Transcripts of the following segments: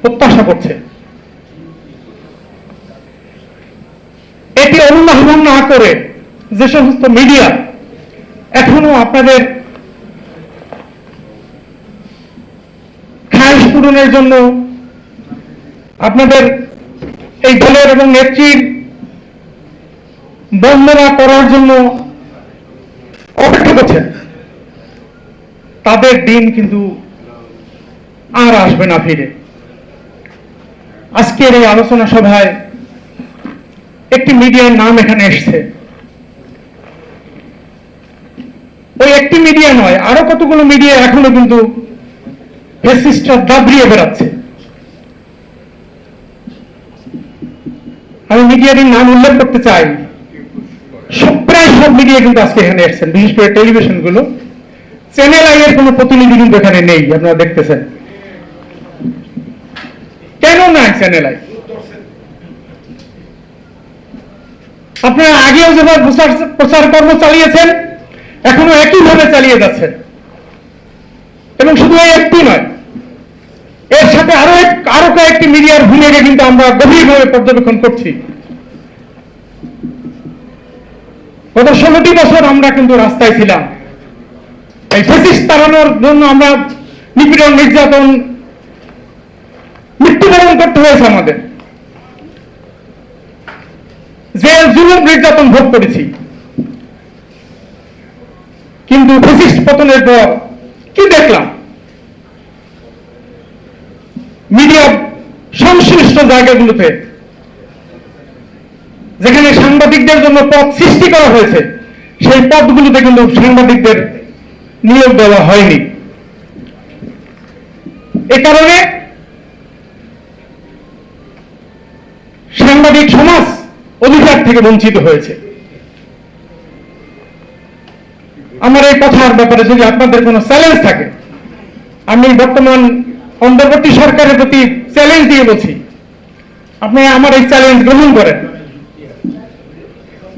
প্রত্যাশা করছে। এটি অনুধাবন না করে যে সমস্ত মিডিয়া এখনও আপনাদের খায়স পূরণের জন্য আপনাদের এই দলের এবং নেত্রীর বন্দনা করার জন্য অপেক্ষা করছেন। তাদের দিন কিন্তু আর আসবে না ফিরে। আজকের এই আলোচনা সভায় একটি মিডিয়ার নাম এখানে এসছে। ওই একটি মিডিয়া নয়, আরও কতগুলো মিডিয়া এখনও কিন্তু ফেসিস্টরা দাবড়িয়ে বেড়াচ্ছে। আমি মিডিয়াটির নাম উল্লেখ করতে চাই। প্রায় সব মিডিয়া কিন্তু আজকে এখানে এসছেন, বিশেষ করে টেলিভিশনগুলো চ্যানেল আই এর কোনো প্রতিনিধি কিন্তু এখানে নেই, আপনারা দেখতেছেন। কেন নাই চ্যানেল আই? আপনারা আগেও যেভাবে প্রচার কর্ম চালিয়েছেন, এখনও একইভাবে চালিয়ে যাচ্ছেন। এবং শুধু এই একটি নয়, এর সাথে আরও এক, আরও কয়েকটি মিডিয়ার ভূমিকা কিন্তু আমরা গভীরভাবে পর্যবেক্ষণ করছি। গত ষোলোটি বছর আমরা কিন্তু রাস্তায় ছিলাম। এই ফেসিস তাড়ানোর জন্য আমরা নিপীড়ন, নির্যাতন করতে হয়েছে আমাদের। জেল জুলুম নির্যাতন ভোগ করেছি, কিন্তু ফেসিস্ট পতনের পর কি দেখলাম? মিডিয়া সংশ্লিষ্ট জায়গাগুলোতে, যেখানে সাংবাদিকদের জন্য পদ সৃষ্টি করা হয়েছে, সেই পদগুলোতে কিন্তু সাংবাদিকদের নিয়োগ দেওয়া হয়নি। এ কারণে সাংবাদিক সমাজ অধিকার থেকে বঞ্চিত হয়েছে। আমার এই কথার ব্যাপারে যদি আপনাদের কোনো চ্যালেঞ্জ থাকে, আমি বর্তমান অন্তর্বর্তী সরকারের প্রতি চ্যালেঞ্জ দিয়ে বলছি আপনারা আমার এই চ্যালেঞ্জ গ্রহণ করেন।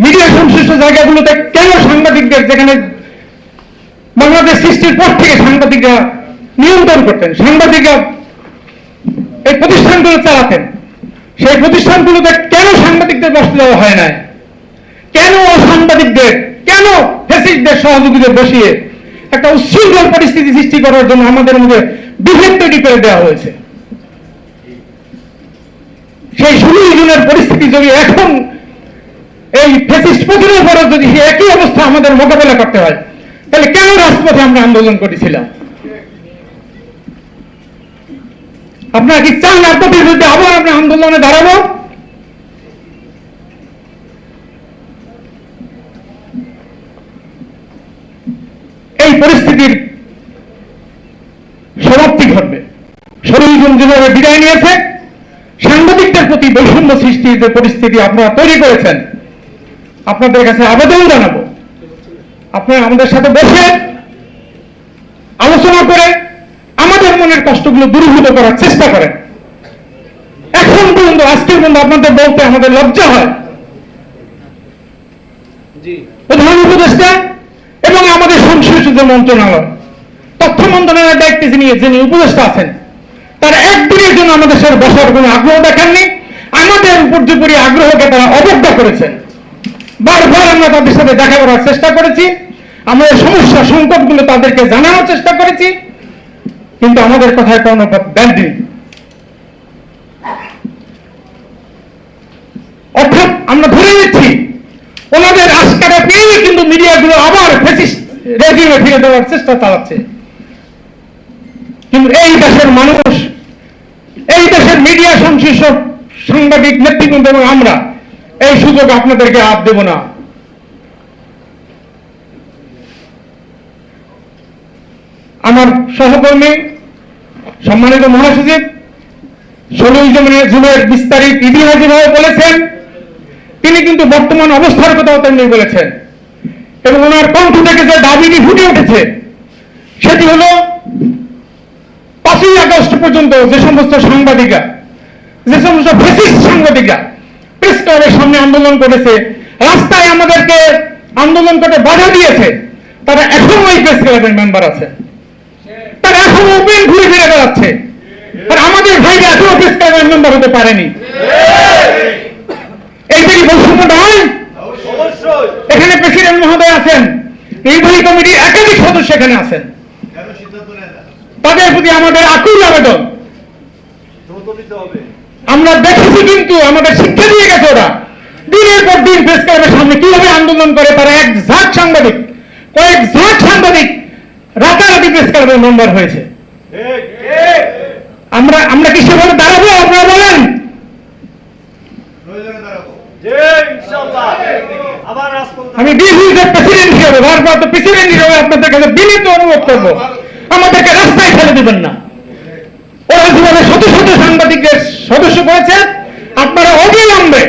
মিডিয়া সংশ্লিষ্ট জায়গাগুলোতে কেন সাংবাদিকদের যেখানে বাংলাদেশ সৃষ্টির পর থেকে সাংবাদিকরা নিয়ন্ত্রণ করতেন, সাংবাদিকরা এই প্রতিষ্ঠানগুলো চালাতেন? সেই প্রতিষ্ঠানগুলোতে কেন সাংবাদিকদের বসতে দেওয়া হয় না কেন সাংবাদিকদের কেন ফেসিস্টদের সহযোগীতে বসিয়ে একটা উচ্ছৃঙ্খল পরিস্থিতি সৃষ্টি করার জন্য আমাদের মধ্যে বিভেদ তৈরি করে দেওয়া হয়েছে? সেই ষোলোই জুনের পরিস্থিতি যদি এখন এই ফেসিস্ট পতনের পরে যদি একই অবস্থা আমাদের মোকাবেলা করতে হয়, তাহলে কেন রাজপথে আমরা আন্দোলন করেছিলাম? আপনারা কি চান রাজপথের বিরুদ্ধে আবার আমরা আন্দোলনে দাঁড়াবো? এই পরিস্থিতির সমাপ্তি ঘটবে। ষোলোই যেভাবে বিদায় নিয়েছে, সাংবাদিকদের প্রতি বৈষম্য সৃষ্টির যে পরিস্থিতি আপনারা তৈরি করেছেন, আপনাদের কাছে আবেদন জানাব। আপনারা আমাদের সাথে বসে আলোচনা করে মনের কষ্টগুলো দূরীভূত করার চেষ্টা করেন এখন পর্যন্ত আজকের পর্যন্ত আপনাদের বলতে আমাদের লজ্জা হয়। প্রধান উপদেষ্টা এবং আমাদের সংশ্লিষ্ট মন্ত্রণালয় তথ্য মন্ত্রণালয়ের দায়িত্বে যিনি যিনি উপদেষ্টা আছেন তারা একদিনের জন্য আমাদের সাথে বসার কোনো আগ্রহ দেখাননি আমাদের উপর্যুপরি আগ্রহকে তারা অবজ্ঞা করেছেন বারবার আমরা তাদের সাথে দেখা করার চেষ্টা করেছি। আমাদের সমস্যা সংকটগুলো তাদেরকে জানানোর চেষ্টা করেছি। কিন্তু আমাদের কথায় কোনো দেননি অর্থাৎ আমরা ধরে নিচ্ছি, ওনাদের কিন্তু মিডিয়াগুলো আবার রেজিমে ফিরে দেওয়ার চেষ্টা চালাচ্ছে। কিন্তু এই দেশের মানুষ, এই দেশের মিডিয়া সংশ্লিষ্ট সাংবাদিক, নেতৃবৃন্দ এবং আমরা এই সুযোগ আপনাদেরকে আর দেব না। আমার সহকর্মী সম্মানিত মহাসচিব, ষোলোই জুনের বিস্তারিত ইতিহাস যেভাবে বলেছেন, তিনি কিন্তু বর্তমান অবস্থার কথাও তেমনি বলেছেন। এবং ওনার কণ্ঠ থেকে যে দাবিটি ফুটে উঠেছে, সেটি হলো, পাঁচই আগস্ট পর্যন্ত যে সমস্ত সাংবাদিকরা যে সমস্ত ফেসিস্ট সাংবাদিকরা প্রেস ক্লাবের সামনে আন্দোলন করেছে, রাস্তায় আমাদেরকে আন্দোলন করতে বাধা দিয়েছে, তারা এখনও ওই প্রেস ক্লাবের মেম্বার আছে। তারা ঘুরে ফিরে বেড়াচ্ছে। আর আমাদের ভাইরা এখনও প্রেস ক্লাবের মেম্বার হতে পারেনি। এইটা কি বৈষম্য নয়। এখানে প্রেসিডেন্ট মহোদয় আছেন। নির্বাহী কমিটির একাধিক সদস্য এখানে আছেন। তাদের প্রতি আমাদের আকুল আবেদন। আমরা দেখেছি কিন্তু আমাদের শিক্ষা দিয়ে গেছে ওরা। দিনের পর দিন প্রেস ক্লাবের সামনে কীভাবে আন্দোলন করে তারা এক ঝাঁক সাংবাদিক, কয়েক ঝাঁক সাংবাদিক রাতারাতি প্রেস ক্লাবের মেম্বার হয়েছে। আমরা আমরা কি সেভাবে দাঁড়াবো? আপনারা বলেন। আমি প্রেসিডেন্ট হিসেবে ভারপ্রাপ্ত প্রেসিডেন্ট হিসেবে আপনাদের কাছে বিনীত অনুরোধ করব। আমাদেরকে রাস্তায় ফেলে দিবেন না। ওরা যেভাবে শত শত সাংবাদিকদের সদস্য করেছে, আপনারা অবিলম্বে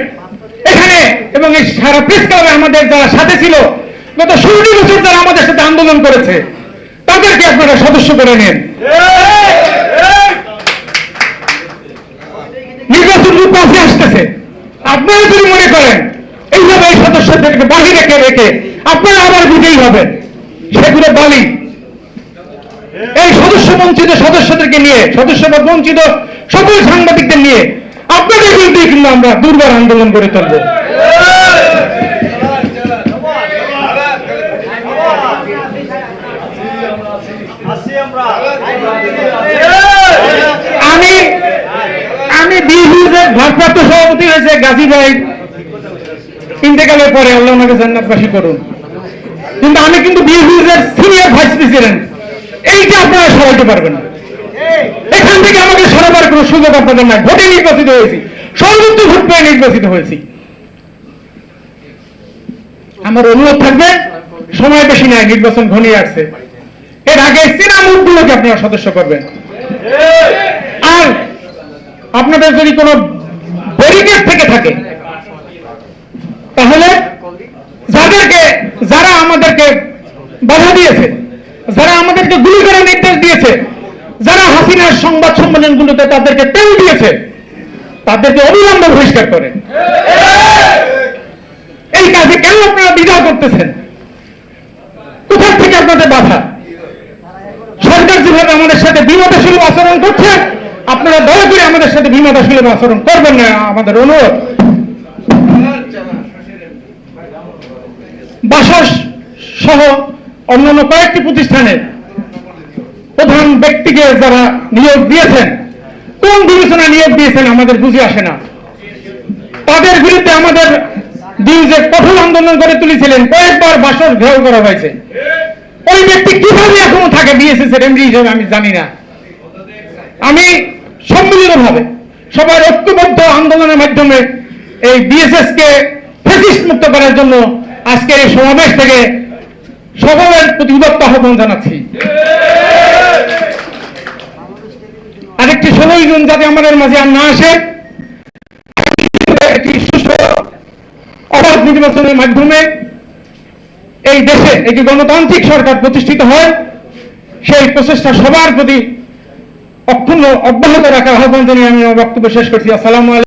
এখানে এবং এই সারা প্রেস ক্লাবে আমাদের যারা সাথে ছিল, গত ষোলো বছর যারা আমাদের সাথে আন্দোলন করেছে, তাদেরকে আপনারা সদস্য করে নেন। নির্বাচন যুদ্ধ কাছে আসতেছে। আপনারা যদি মনে করেন এইভাবে এই সদস্যদেরকে বাহি রেখে রেখে আপনারা আবার বুঝেই হবেন, সেগুলো বলি। এই সদস্য বঞ্চিত সদস্যদেরকে নিয়ে, সদস্য বঞ্চিত সকল সাংবাদিকদের নিয়ে আপনাদের বিরুদ্ধে কিন্তু আমরা দুর্বার আন্দোলন করে তুলব আসি আমরা আমি আমি ভারপ্রাপ্ত সভাপতি হয়েছে গাজী ভাই। ইন্তেকালের পরে আল্লাহ ওনাকে জান্নাতবাসী করুন। কিন্তু আমি কিন্তু বিএসএর সিনিয়র ভাইস প্রেসিডেন্ট এইটা আপনারা সরাইতে পারবেন না। এখান থেকে আমাকে সরাবার কোনো সুযোগ আপনাদের নাই। ভোটে নির্বাচিত হয়েছি। সর্বোচ্চ ভোট পেয়ে নির্বাচিত হয়েছি। আমার অনুরোধ থাকবে, সময় বেশি নাই, নির্বাচন ঘনিয়ে আসছে। এর আগে চেনা মুখগুলোকে আপনারা সদস্য করবেন। আর আপনাদের যদি কোনো ব্যারিকেড থেকে থাকে। তাহলে যাদেরকে, যারা আমাদেরকে বাধা দিয়েছে, যারা আমাদেরকে গুলি করার নির্দেশ দিয়েছে, যারা হাসিনার সংবাদ সম্মেলনগুলোতে তাদেরকে তেল দিয়েছে, তাদেরকে অবিলম্বে বহিষ্কার করে এই কাজে কেন আপনারা দ্বিধা করতেছেন? কোথা থেকে আপনাদের বাধা? সরকার যেভাবে আমাদের সাথে বিমাদাসুলভ আচরণ করছে আপনারা দয়া করে আমাদের সাথে বিমাদাসুলভ আচরণ করবেন না, আমাদের অনুরোধ। বাসস সহ অন্যান্য কয়েকটি প্রতিষ্ঠানের প্রধান ব্যক্তিকে যারা নিয়োগ দিয়েছেন, কোন বিবেচনা নিয়োগ দিয়েছেন আমাদের বুঝে আসে না। তাদের বিরুদ্ধে আমাদের ডিউজে কঠোর আন্দোলন করে তুলেছিলেন, কয়েকবার বাসস ঘেরাও করা হয়েছে। ওই ব্যক্তি কীভাবে এখনও থাকে বিএসএস এর এমডি হিসেবে আমি জানি না। আমি সম্মিলিত ভাবে সবার ঐক্যবদ্ধ আন্দোলনের মাধ্যমে এই বিএসএস কে ফেসিস্ট মুক্ত করার জন্য আজকের এই সমাবেশ থেকে সকলের প্রতি উদত্ত আহ্বান জানাচ্ছি। আরেকটি ষোলোই জুন যাতে আমাদের মাঝে আর না আসে একটি সুষ্ঠু অবাধ নির্বাচনের মাধ্যমে এই দেশে একটি গণতান্ত্রিক সরকার প্রতিষ্ঠিত হয়, সেই প্রচেষ্টা সবার প্রতি অক্ষুণ্ণ অব্যাহত রাখার আহ্বান জানিয়ে আমি আমার বক্তব্য শেষ করছি। আসসালামু আলাইকুম।